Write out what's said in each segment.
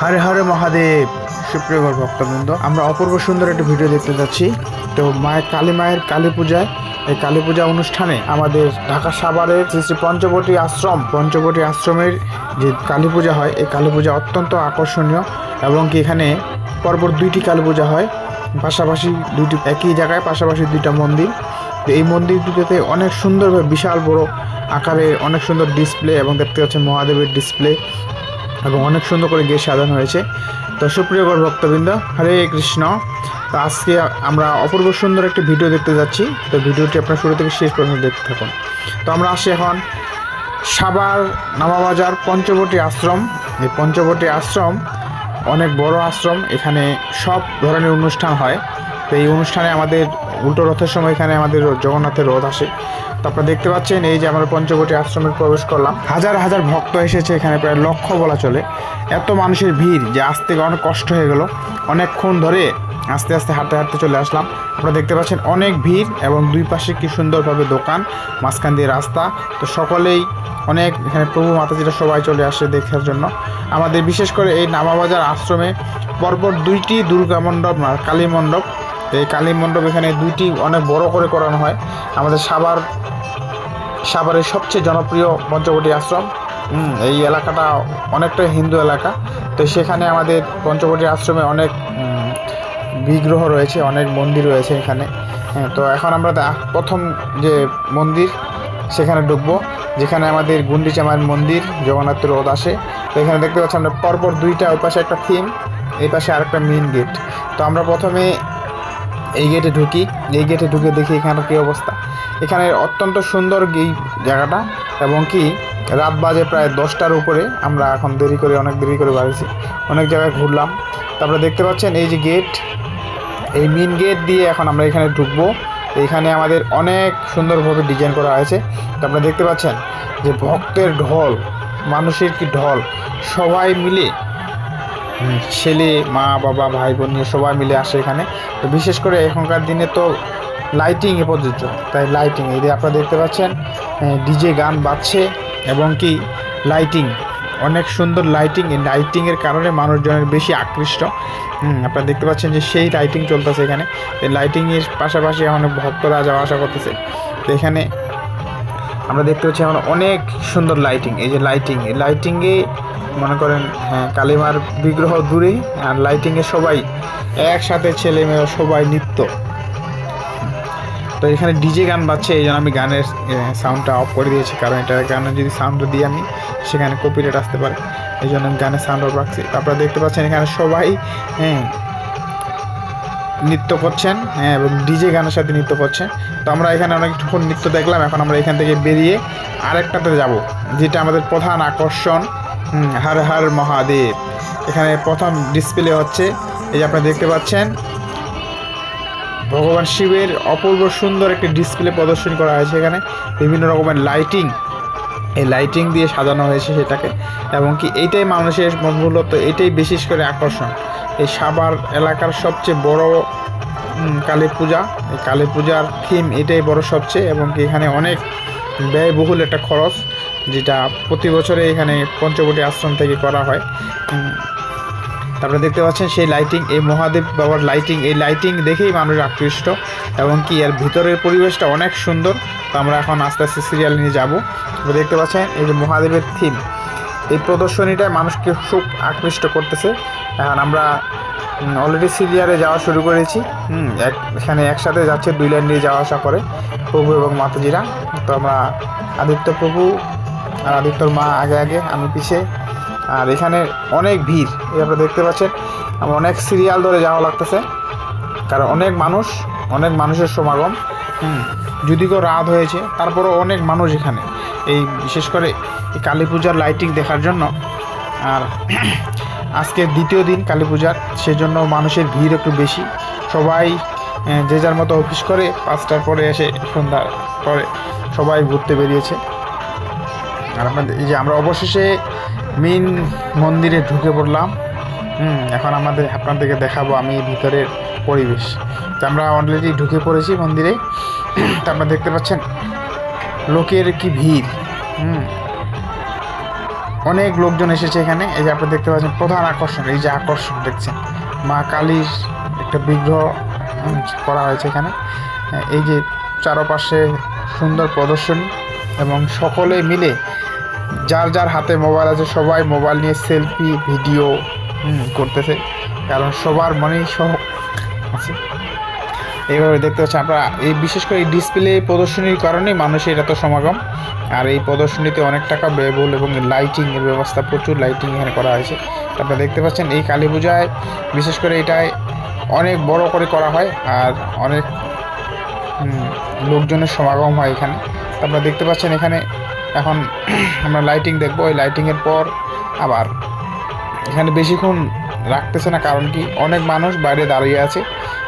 হরে হরে মহাদেব। সুপ্রিয় ভক্তবৃন্দ, আমরা অপূর্ব সুন্দর একটা ভিডিও দেখতে যাচ্ছি। তো মায়ের কালী মায়ের কালী পূজায় এই কালী পূজা অনুষ্ঠানে আমাদের ঢাকা সাভারের শ্রী শ্রী পঞ্চবটী আশ্রম, পঞ্চবটী আশ্রমের যে কালী পূজা হয়, এই কালী পূজা অত্যন্ত আকর্ষণীয় এবং কি এখানে পরপর দুইটি কালী পূজা হয়। পাশাপাশি দুইটি একই জায়গায়, পাশাপাশি দুইটা মন্দির। তো এই মন্দির দুটোতে অনেক সুন্দরভাবে বিশাল বড় আকারে অনেক সুন্দর ডিসপ্লে এবং দেখতে পাচ্ছেন মহাদেবের ডিসপ্লে এবং অনেক সুন্দর করে গিয়ে সাজানো হয়েছে। তো সুপ্রিয় গড় ভক্তবৃন্দ, হরে কৃষ্ণ। তো আজকে আমরা অপূর্ব সুন্দর একটি ভিডিও দেখতে যাচ্ছি। তো ভিডিওটি আপনার শুরু থেকে শেষ পর্যন্ত দেখতে থাকুন। তো আমরা আসি এখন সাবার নামাবাজার পঞ্চবটী আশ্রম। এই পঞ্চবটী আশ্রম অনেক বড় আশ্রম। এখানে সব ধরনের অনুষ্ঠান হয়। তো এই অনুষ্ঠানে আমাদের উল্টো রথের সময় এখানে আমাদের জগন্নাথের রথ আসে। আপনারা দেখতে পাচ্ছেন, এই যে আমরা পঞ্চবটী আশ্রমে প্রবেশ করলাম। হাজার হাজার ভক্ত এসেছে এখানে, প্রায় লক্ষ বলা চলে। এত মানুষের ভিড় যে আসতে অনেক কষ্ট হয়ে গেল। অনেকক্ষণ ধরে আস্তে আস্তে হাঁটতে হাঁটতে চলে আসলাম। আপনারা দেখতে পাচ্ছেন অনেক ভিড় এবং দুই পাশে কি সুন্দরভাবে দোকান, মাঝখান দিয়ে রাস্তা। তো সকলেই অনেক এখানে প্রভু মাতাজিরা সবাই চলে আসে দেখার জন্য। আমাদের বিশেষ করে এই নামাবাজার আশ্রমে পরপর দুইটি দুর্গা মণ্ডপ কালী মণ্ডপ তো এই কালী মণ্ডপ এখানে দুইটি অনেক বড় করে করানো হয়। আমাদের সাভার, সাভারের সবচেয়ে জনপ্রিয় পঞ্চবটী আশ্রম। এই এলাকাটা অনেকটা হিন্দু এলাকা। তো সেখানে আমাদের পঞ্চবটী আশ্রমে অনেক বিগ্রহ রয়েছে, অনেক মন্দির রয়েছে এখানে। হ্যাঁ তো এখন আমরা প্রথম যে মন্দির, সেখানে ঢুকবো, যেখানে আমাদের গুন্ডিচা মায়ের মন্দির জগন্নাথের রোদ আসে। তো এখানে দেখতে পাচ্ছি আমরা পরপর দুইটা, ওই পাশে একটা থিম, এই পাশে আরেকটা মেন গেট। তো আমরা প্রথমে এই গেটে ঢুকি, এই গেটে ঢুকে দেখি এখানে কী অবস্থা। এখানে অত্যন্ত সুন্দর এই জায়গাটা এবং কি রাত বাজে প্রায় দশটার উপরে আমরা এখন দেরি করে, অনেক দেরি করে বাড়িছি। অনেক জায়গায় ঘুরলাম। তারপরে দেখতে পাচ্ছেন এই যে গেট এই মেন গেট দিয়ে এখন আমরা এখানে ঢুকবো। এখানে আমাদের অনেক সুন্দরভাবে ডিজাইন করা হয়েছে। আপনারা দেখতে পাচ্ছেন যে ভক্তের ঢল, মানুষের কি ঢল, সবাই মিলে ছেলে, মা, বাবা, ভাই বোন নিয়ে সবাই মিলে আসে এখানে। তো বিশেষ করে এখনকার দিনে তো লাইটিংয়ে প্রযোজ্য। তাই লাইটিং এই যে আপনারা দেখতে পাচ্ছেন ডিজে গান বাজছে এবং কি লাইটিং অনেক সুন্দর লাইটিং এই লাইটিংয়ের কারণে মানুষজনের বেশি আকৃষ্ট। আপনারা দেখতে পাচ্ছেন যে সেই লাইটিং চলতেছে এখানে। লাইটিংয়ের পাশাপাশি অনেক ভক্তরা যাওয়া আসা করতেছে। তো এখানে আমরা দেখতে পাচ্ছি এখন অনেক সুন্দর লাইটিং এই যে লাইটিং এই লাইটিংয়ে মনে করেন হ্যাঁ কালিমার বিগ্রহ দূরে আর লাইটিংয়ে সবাই একসাথে ছেলে মেয়ে সবাই নৃত্য। তো এখানে ডিজে গান বাজছে, এই জন্য আমি গানের সাউন্ডটা অফ করে দিয়েছি, কারণ এটা গানের যদি সাউন্ডটা দিই আমি, সেখানে কপিরাইট আসতে পারে। এই জন্য আমি গানের সাউন্ড অফ রাখছি। তারপরে দেখতে পাচ্ছেন এখানে সবাই হ্যাঁ নৃত্য করছেন হ্যাঁ এবং ডিজে গানের সাথে নৃত্য করছেন। তো আমরা এখানে অনেকক্ষণ নৃত্য দেখলাম, এখন আমরা এখান থেকে বেরিয়ে আরেকটাতে যাব, যেটা আমাদের প্রধান আকর্ষণ হর হর মহাদেব। এখানে প্রথম ডিসপ্লে হচ্ছে, এই যে আপনারা দেখতে পাচ্ছেন, ভগবান শিবের অপূর্ব সুন্দর একটি ডিসপ্লে প্রদর্শন করা হয়েছে এখানে। বিভিন্ন রকমের লাইটিং এই লাইটিং দিয়ে সাজানো হয়েছে সেটাকে। এবং কি এইটাই মানুষের মূলত, এটাই বিশেষ করে আকর্ষণ। এই সাবার এলাকার সবচেয়ে বড় কালী পূজা। এই কালী পূজার থিম এটাই বড় সবচেয়ে এবং কি এখানে অনেক ব্যয়বহুল একটা খরচ, যেটা প্রতি বছরে এখানে পঞ্চবটি আশ্রম থেকে করা হয়। তারপরে দেখতে পাচ্ছেন সেই লাইটিং এই মহাদেব বাবার লাইটিং এই লাইটিং দেখেই মানুষ আকৃষ্ট এবং কি এর ভিতরের পরিবেশটা অনেক সুন্দর। তো আমরা এখন আস্তে আস্তে সিরিয়াল নিয়ে যাব। দেখতে পাচ্ছেন এই যে মহাদেবের থিম এই প্রদর্শনীটায় মানুষকে খুব আকৃষ্ট করতেছে। এখন আমরা অলরেডি সিরিয়ালে যাওয়া শুরু করেছি। হুম এখানে একসাথে যাচ্ছে, দুই লাইন দিয়ে যাওয়া আসা করে প্রভু এবং মাতাজিরা। তো আমরা আদিত্য প্রভু আর আদিত্যর মা আগে আগে, আমি পিছে। আর এখানে অনেক ভিড়, এই আপনারা দেখতে পাচ্ছেন অনেক সিরিয়াল ধরে যাওয়া লাগতেছে, কারণ অনেক মানুষ, অনেক মানুষের সমাগম যদি কেউ রাত হয়েছে, তারপরও অনেক মানুষ এখানে, এই বিশেষ করে এই কালী পূজার লাইটিং দেখার জন্য, আর আজকে দ্বিতীয় দিন কালী পূজার, সেজন্য মানুষের ভিড় একটু বেশি, সবাই যে যার মতো অফিস করে, পাঁচটার পরে এসে সন্ধ্যার পরে সবাই ঘুরতে বেরিয়েছে আর আপনাদের এই যে আমরা অবশেষে মেন মন্দিরে ঢুকে পড়লাম। হুম, এখন আমাদের আপনাদেরকে দেখাবো আমি ভিতরের পরিবেশ। তো আমরা অলরেডি ঢুকে পড়েছি মন্দিরে। তো আপনারা দেখতে পাচ্ছেন, লোকের কি ভিড়। হুম, অনেক লোকজন এসেছে এখানে। এই যে আপনি দেখতে পাচ্ছেন, প্রধান আকর্ষণ, এই যে আকর্ষণ দেখছেন। মা কালীর একটা বিগ্রহ করা হয়েছে এখানে। এই যে চারপাশে সুন্দর প্রদর্শনী এবং সকলে মিলে যার যার হাতে মোবাইল আছে, সবাই মোবাইল নিয়ে সেলফি ভিডিও করতেছে। কারণ সবার মনেই সহ আছে। এইভাবে দেখতে পাচ্ছেন আমরা এই বিশেষ করে এই ডিসপ্লে প্রদর্শনীর কারণে মানুষের এত সমাগম। আর এই প্রদর্শনীতে অনেক টাকা ব্যয়বহুল এবং লাইটিং এর ব্যবস্থা, প্রচুর লাইটিং এখানে করা হয়েছে। আপনারা দেখতে পাচ্ছেন, এই কালী পূজায় বিশেষ করে এটায় অনেক বড় করে করা হয় আর অনেক লোকজনের সমাগম হয় এখানে। আপনারা দেখতে পাচ্ছেন এখানে এখন আমরা লাইটিং দেখব। ওই লাইটিংয়ের পর আবার এখানে বেশিক্ষণ রাখতেছে না, কারণ কি অনেক মানুষ বাইরে দাঁড়িয়ে আছে।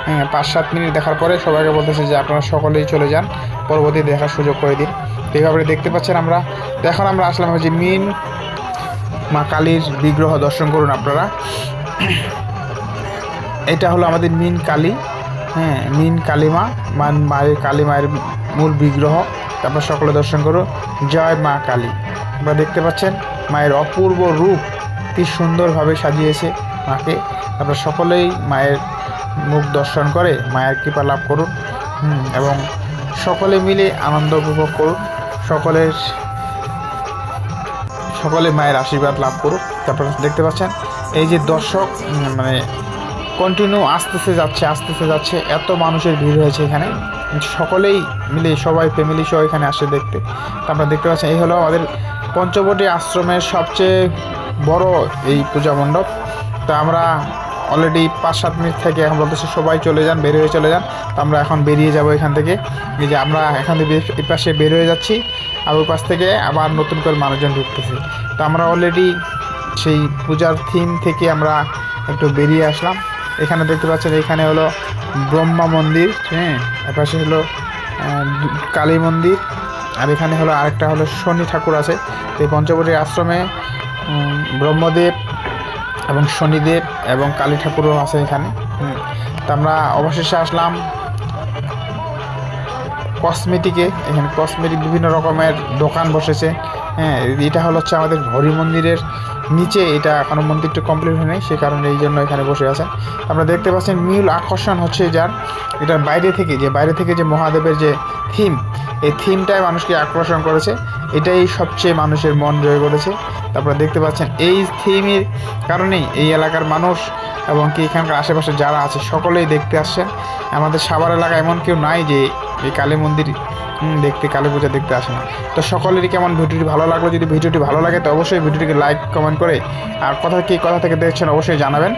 হ্যাঁ পাঁচ সাত মিনিট দেখার পরে সবাইকে বলতেছে যে আপনারা সকলেই চলে যান, পরবর্তী দেখার সুযোগ করে দিন। এইভাবে দেখতে পাচ্ছেন আমরা। এখন আমরা আসলাম যে মিন মা কালীর বিগ্রহ দর্শন করুন আপনারা। এটা হলো আমাদের মিন কালী। হ্যাঁ মিন কালীমা মা মায়ের কালী মায়ের মূল বিগ্রহ। তারপর সকলে দর্শন করো। জয় মা কালী। আপনারা দেখতে পাচ্ছেন, মায়ের অপূর্ব রূপ কি সুন্দরভাবে সাজিয়েছে মাকে। তারপর সকলেই মায়ের মুখ দর্শন করে, মায়ের কৃপা লাভ করুন। এবং সকলে মিলে আনন্দ উপভোগ করুন। সকলের, সকলে মায়ের আশীর্বাদ লাভ করুক তারপর দেখতে পাচ্ছেন, এই যে দর্শক মানে কন্টিনিউ আসতেছে যাচ্ছে আসতেছে যাচ্ছে, এত মানুষের ভিড় হয়েছে এখানে। সকলেই মিলে, সবাই ফ্যামিলি সহ এখানে আসে দেখতে। তারপর দেখতে পাচ্ছেন, এই হলো আমাদের পঞ্চবটি আশ্রমের সবচেয়ে বড় এই পূজা মণ্ডপ। তো আমরা অলরেডি পাঁচ সাত মিনিট থেকে এখন বলতেছে, সবাই চলে যান, বের হয়ে চলে যান। তো আমরা এখন বেরিয়ে যাব এখান থেকে। এই যে আমরা এখান থেকে এই পাশে বের হয়ে যাচ্ছি। আর ওই পাশ থেকে আবার নতুন করে মানুষজন ঢুকতেছে। তো আমরা অলরেডি সেই পূজার থিম থেকে আমরা একটু বেরিয়ে আসলাম। এখানে দেখতে পাচ্ছেন, এখানে হলো ব্রহ্মা মন্দির হ্যাঁ? এপাশে হলো কালী মন্দির, আর এখানে হলো আরেকটা হলো শনি ঠাকুর আছে। এই পঞ্চবটির আশ্রমে ব্রহ্মদেব এবং শনিদেব এবং কালী ঠাকুরও আছে এখানে। তো আমরা অবশেষে আসলাম কসমেটিকে এখানে কসমেটিক বিভিন্ন রকমের দোকান বসেছে। হ্যাঁ এটা হলো হচ্ছে আমাদের হরি মন্দিরের নিচে, এটা এখনও মন্দিরটা কমপ্লিট হয়নি, সে কারণে এই জন্য এখানে বসে আছেন আমরা দেখতে পাচ্ছেন মূল আকর্ষণ হচ্ছে যার, এটার বাইরে থেকে, যে বাইরে থেকে যে মহাদেবের যে থিম এই থিমটাই মানুষকে আকর্ষণ করেছে। এটাই সবচেয়ে মানুষের মন জয় করেছে। তারপরে দেখতে পাচ্ছেন এই থিমের কারণেই এই এলাকার মানুষ এবং কি এখানকার আশেপাশে যারা আছে, সকলেই দেখতে আসছেন। আমাদের সাভার এলাকা এমন কেউ নাই যে এই কালী মন্দির দেখতে, কালী পূজা দেখতে আসে না তো সকলেরই কেমন ভিডিওটি ভালো লাগল? যদি ভিডিওটি ভালো লাগে, তো অবশ্যই ভিডিওটিকে লাইক কমেন্ট করে, আর কথা কী কথা থেকে দেখছেন অবশ্যই জানাবেন।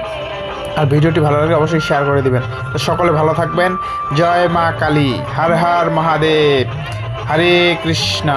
আর ভিডিওটি ভালো লাগলে অবশ্যই শেয়ার করে দিবেন। তো সকলে ভালো থাকবেন। জয় মা কালী। হর হর মহাদেব। হরে কৃষ্ণ।